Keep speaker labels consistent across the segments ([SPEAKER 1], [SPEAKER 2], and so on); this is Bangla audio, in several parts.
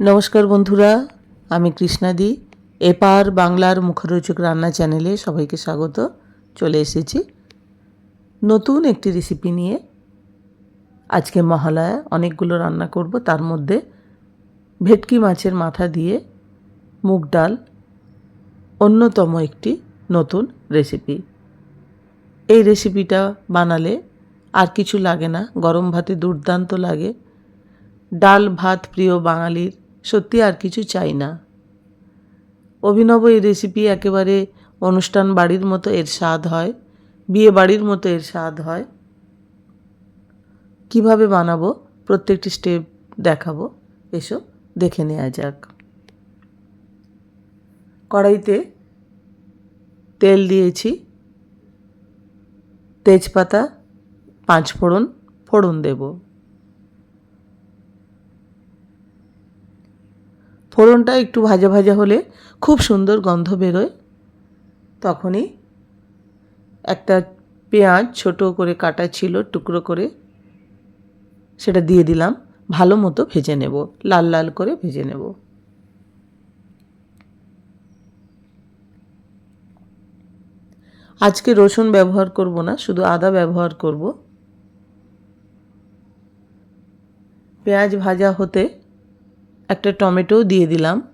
[SPEAKER 1] নমস্কার বন্ধুরা, আমি কৃষ্ণাদি। এপার বাংলার মুখরোচক রান্না চ্যানেলে সবাইকে স্বাগত। চলে এসেছি নতুন একটি রেসিপি নিয়ে। আজকে মহালয়া, অনেকগুলো রান্না করব। তার মধ্যে ভেটকি মাছের মাথা দিয়ে মুগ ডাল অন্যতম একটি নতুন রেসিপি এই রেসিপিটা বানালে আর কিছু লাগে না, গরম ভাতে দুর্দান্ত লাগে। ডাল ভাত প্রিয় বাঙালির সত্যি আর কিছু চাই না। অভিনব এই রেসিপি একেবারে অনুষ্ঠান বাড়ির মতো এর স্বাদ হয়, বিয়ে বাড়ির মতো এর স্বাদ হয়। কীভাবে বানাবো? প্রত্যেকটি স্টেপ দেখাবো। এসো, দেখে নেওয়া যাক। কড়াইতে তেল দিয়েছি। তেজপাতা পাঁচ ফোড়ন ফোড়ন দেবো। ফোড়নটা একটু ভাজা ভাজা হলে খুব সুন্দর গন্ধ বেরোয়। তখনই একটা পেঁয়াজ ছোট করে কাটা ছিল, টুকরো করে, সেটা দিয়ে দিলাম। ভালো মতো ভেজে নেব, লাল লাল করে ভেজে নেব। আজকে রসুন ব্যবহার করব না, শুধু আদা ব্যবহার করব। পেঁয়াজ ভাজা হতে একটা টমেটোও দিয়ে দিলাম।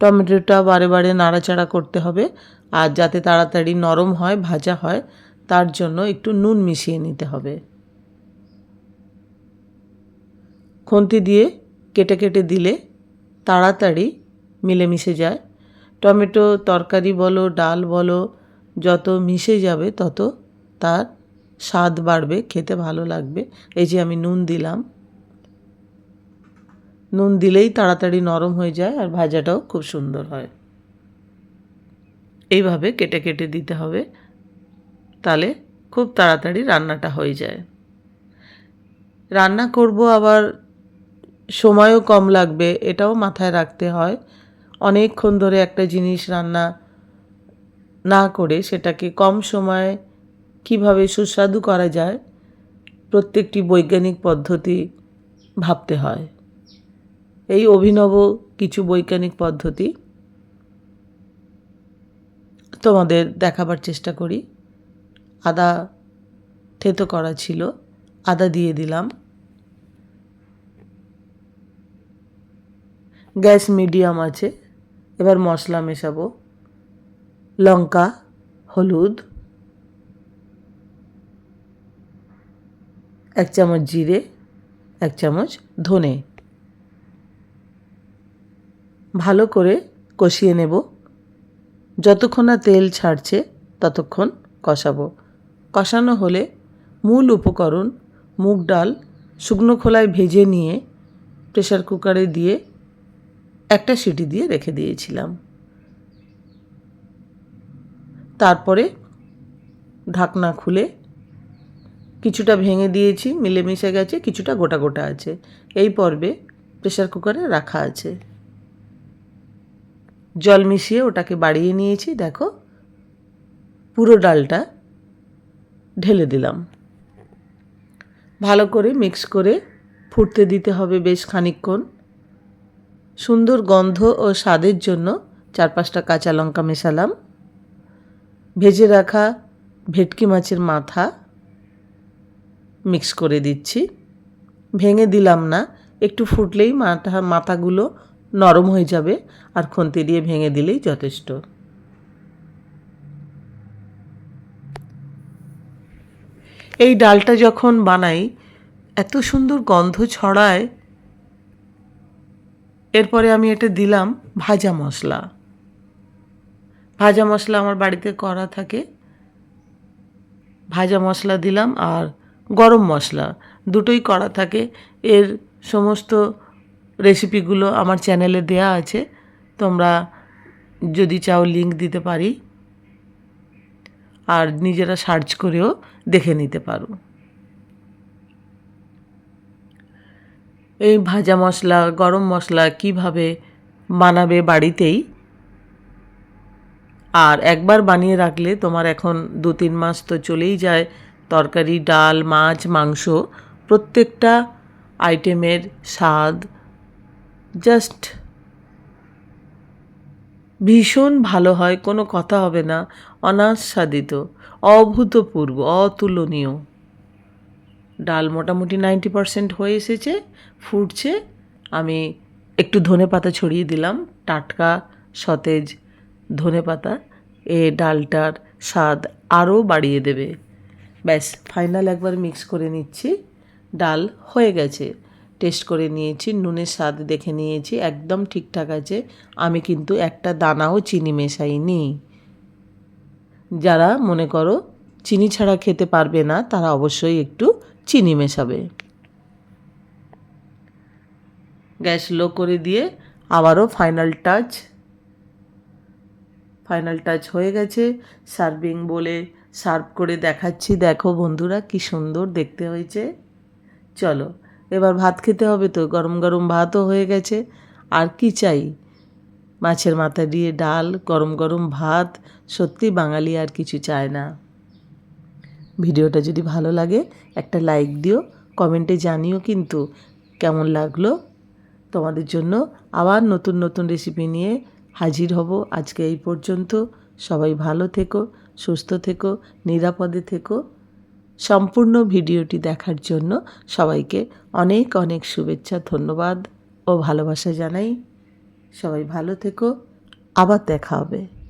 [SPEAKER 1] টমেটোটা বারে বারে নাড়াচাড়া করতে হবে আর যাতে তাড়াতাড়ি নরম হয়, ভাজা হয়, তার জন্য একটু নুন মিশিয়ে নিতে হবে। খুন্তি দিয়ে কেটে কেটে দিলে তাড়াতাড়ি মিলেমিশে যায়। টমেটো তরকারি বলো, ডাল বলো, যত মিশে যাবে তত তার স্বাদ বাড়বে, খেতে ভালো লাগবে। এই যে আমি নুন দিলাম। নুন দিলেই তাড়াতাড়ি নরম হয়ে যায় আর ভাজাটাও খুব সুন্দর হয়। এইভাবে কেটে কেটে দিতে হবে, তাহলে খুব তাড়াতাড়ি রান্নাটা হয়ে যায়। রান্না করব আবার সময়ও কম লাগবে, এটাও মাথায় রাখতে হয়। অনেকক্ষণ ধরে একটা জিনিস রান্না না করে সেটাকে কম সময়ে কীভাবে সুস্বাদু করা যায়, প্রত্যেকটি বৈজ্ঞানিক পদ্ধতি ভাবতে হয়। এই অভিনব কিছু বৈজ্ঞানিক পদ্ধতি তোমাদের দেখাবার চেষ্টা করি। আদা থেতো করা ছিল, আদা দিয়ে দিলাম। গ্যাস মিডিয়াম আছে, এবার মশলা মেশাবো। লঙ্কা, হলুদ, এক চামচ জিরে, এক চামচ ধনে। ভালো করে কষিয়ে নেব। যতক্ষণ না তেল ছাড়ছে, ততক্ষণ কষাবো। কষানো হলে মূল উপকরণ মুগ ডাল শুকনো খোলায় ভেজে নিয়ে প্রেশার কুকারে দিয়ে একটা সিটি দিয়ে রেখে দিয়েছিলাম। তারপরে ঢাকনা খুলে কিছুটা ভেঙে দিয়েছি, মিলেমিশে গেছে, কিছুটা গোটা গোটা আছে। এই পর্বে প্রেশার কুকারে রাখা আছে। জল মিশিয়ে ওটাকে বাড়িয়ে নিয়েছি, দেখো। পুরো ডালটা ঢেলে দিলাম। ভালো করে মিক্স করে ফুটতে দিতে হবে বেশ খানিকক্ষণ। সুন্দর গন্ধ ও স্বাদের জন্য চার পাঁচটা কাঁচা লঙ্কা মেশালাম। ভেজে রাখা ভেটকি মাছের মাথা মিক্স করে দিচ্ছি। ভেঙে দিলাম না, একটু ফুটলেই মাথা, মাথাগুলো নরম হয়ে যাবে আর খুন্তি দিয়ে ভেঙে দিলেই যথেষ্ট। এই ডালটা যখন বানাই, এত সুন্দর গন্ধ ছড়ায়। এরপরে আমি এটা দিলাম ভাজা মশলা। ভাজা মশলা আমার বাড়িতে করা থাকে। ভাজা মশলা দিলাম আর গরম মশলা, দুটোই করা থাকে। এর সমস্ত রেসিপিগুলো আমার চ্যানেলে দেয়া আছে। তোমরা যদি চাও লিংক দিতে পারি। আর নিজেরা সার্চ করেও দেখে নিতে পারো। এই ভাজা মশলা, গরম মশলা কীভাবে বানাবে বাড়িতেই? আর একবার বানিয়ে রাখলে তোমার এখন দু তিন মাস তো চলেই যায়। তরকারি, ডাল, মাছ, মাংস প্রত্যেকটা আইটেমের স্বাদ জাস্ট ভীষণ ভালো হয়, কোনো কথা হবে না। অনাস্বাদিত, অভূতপূর্ব, অতুলনীয়। ডাল মোটামুটি নাইনটি পারসেন্ট হয়ে এসেছে, ফুটছে। আমি একটু ধনে পাতা ছড়িয়ে দিলাম, টাটকা সতেজ ধনে পাতা। এ ডালটার স্বাদ আরও বাড়িয়ে দেবে। ব্যাস ফাইনাল একবার মিক্স করে নিচ্ছি। ডাল হয়ে গেছে। টেস্ট করে নিয়েছি, নুনের স্বাদ দেখে নিয়েছি, একদম ঠিকঠাক আছে। আমি কিন্তু একটা দানাও চিনি মেশাইনি। যারা মনে করো চিনি ছাড়া খেতে পারবে না, তারা অবশ্যই একটু চিনি মেশাবে। গ্যাস লো করে দিয়ে আবারও ফাইনাল টাচ ফাইনাল টাচ হয়ে গেছে। সার্ভিং বলে সার্ভ করে দেখাচ্ছি। দেখো বন্ধুরা কি সুন্দর দেখতে হয়েছে। চলো। এবার ভাত খেতে হবে তো, গরম গরম ভাতও হয়ে গেছে। আর কি চাই? মাছের মাথা দিয়ে ডাল, গরম গরম ভাত, সত্যি বাঙালি আর কিছু চায় না। ভিডিওটা যদি ভালো লাগে, একটা লাইক দিও, কমেন্টে জানিও কিন্তু কেমন লাগল। তোমাদের জন্য আবার নতুন নতুন রেসিপি নিয়ে হাজির হব আজকে এই পর্যন্ত। সবাই ভালো থেকো, সুস্থ থেকো, নিরাপদে থেকো। সম্পূর্ণ ভিডিওটি দেখার জন্য সবাইকে অনেক অনেক শুভেচ্ছা, ধন্যবাদ ও ভালোবাসা জানাই। সবাই ভালো থেকো। আবার দেখা হবে।